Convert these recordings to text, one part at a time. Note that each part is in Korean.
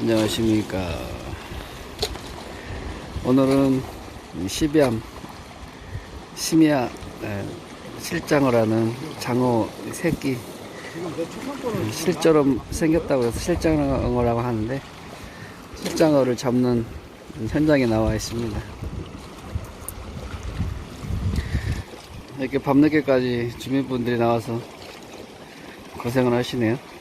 안녕하십니까. 오늘은 이 시비암 심야 에, 실장어를 하는 장어 새끼 실처럼 생겼다고 해서 실장어라고 하는데 실장어를 잡는 현장에 나와 있습니다. 이렇게 밤늦게까지 주민분들이 나와서 고생을 하시네요.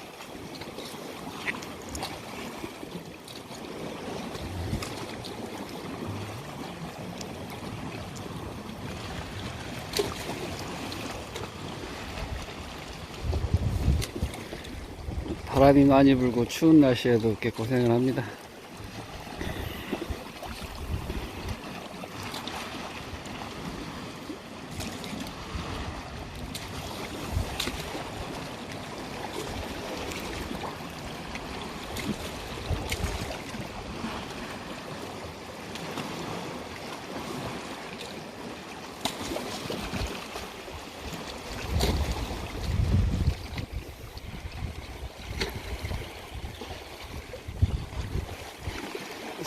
바람이 많이 불고 추운 날씨에도 이렇게 고생을 합니다.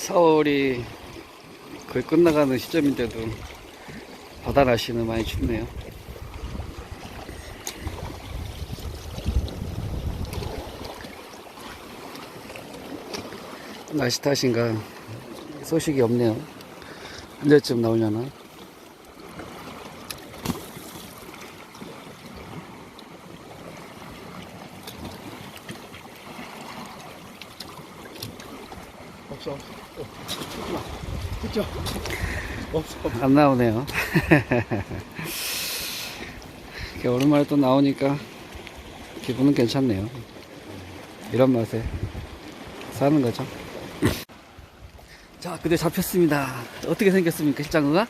서울이 거의 끝나가는 시점인데도 바다 날씨는 많이 춥네요. 날씨 탓인가 소식이 없네요. 언제쯤 나오려나? 없어. 그죠? 없어. 안 나오네요. 이렇게 오랜만에 또 나오니까 기분은 괜찮네요. 이런 맛에 사는 거죠. 자, 근데 잡혔습니다. 어떻게 생겼습니까, 실장어가?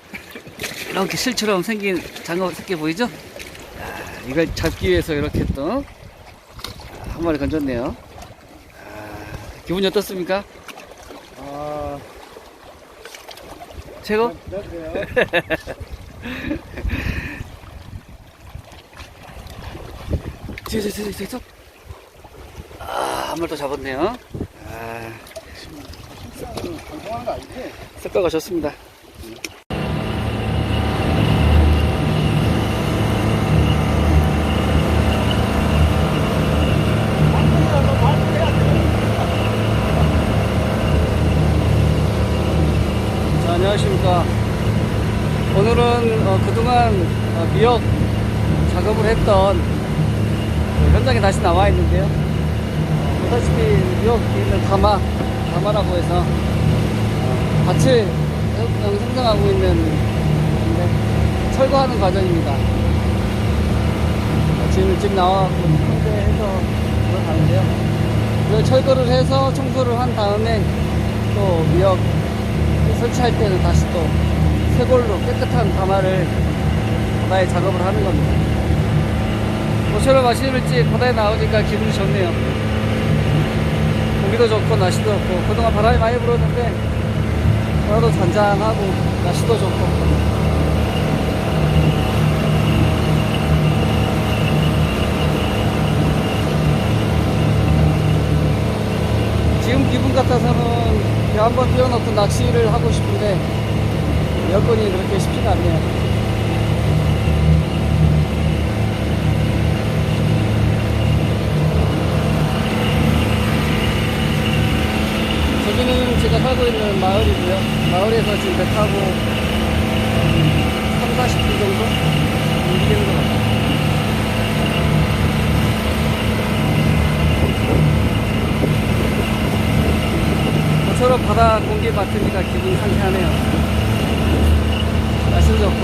이렇게 실처럼 생긴 장어 새끼 보이죠? 야, 이걸 잡기 위해서 이렇게 또 한 마리 건졌네요. 아, 기분이 어떻습니까? 아, 최고? 뒤에. 아, 한 마리 더 잡았네요. 아, 아니지? 색깔가 좋습니다. 자, 안녕하십니까. 오늘은 어, 미역 작업을 했던 그 현장에 다시 나와 있는데요. 어, 보다시피 미역 있는 가마, 가마라고 해서 어, 밭을 생성하고 있는 철거하는 과정입니다. 어, 지금 집 나와갖고 청소해서 들어가는데요. 그 철거를 해서 청소를 한 다음에 또 미역 설치할 때는 다시 또 새골로 깨끗한 가마를 바다에 작업을 하는 겁니다. 모처럼 아시는지 바다에 나오니까 기분이 좋네요. 공기도 좋고 날씨도 좋고 그동안 바람이 많이 불었는데 바다도 잔잔하고 날씨도 좋고 지금 기분 같아서는 배 한번 띄워놓고 낚시를 하고 싶은데 여건이 그렇게 쉽지가 않네요. 저기는 제가 살고 있는 마을이고요. 마을에서 지금 배 타고 3, 40분 정도 움직이는 것 같아요. 모처럼 바다 공기 맡으니까 기분이 상쾌하네요. 날씨도 좋고.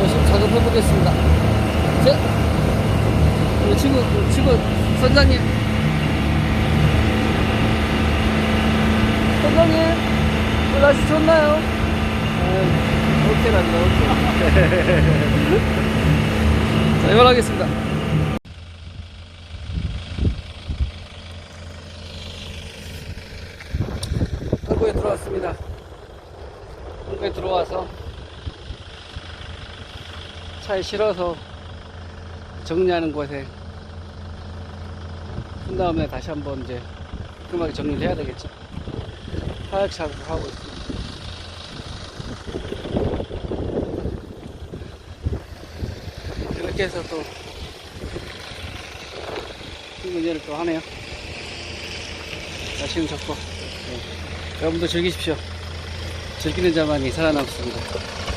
열심히 작업해보겠습니다. 자, 우리 친구, 선장님. 선장님, 오늘 날씨 좋나요? 아, 오케이랍니다, 오케이. 자, 이걸 하겠습니다. 항구에 들어왔습니다. 항구에 들어와서 차에 실어서 정리하는 곳에 푼 다음에 다시 한번 이제 깔끔하게 정리를 해야 되겠죠. 하얗게 작업하고 있습니다. 이렇게 해서 또 문제를 또 하네요. 날씨는 좋고 네. 여러분도 즐기십시오. 즐기는 자만이 살아남습니다.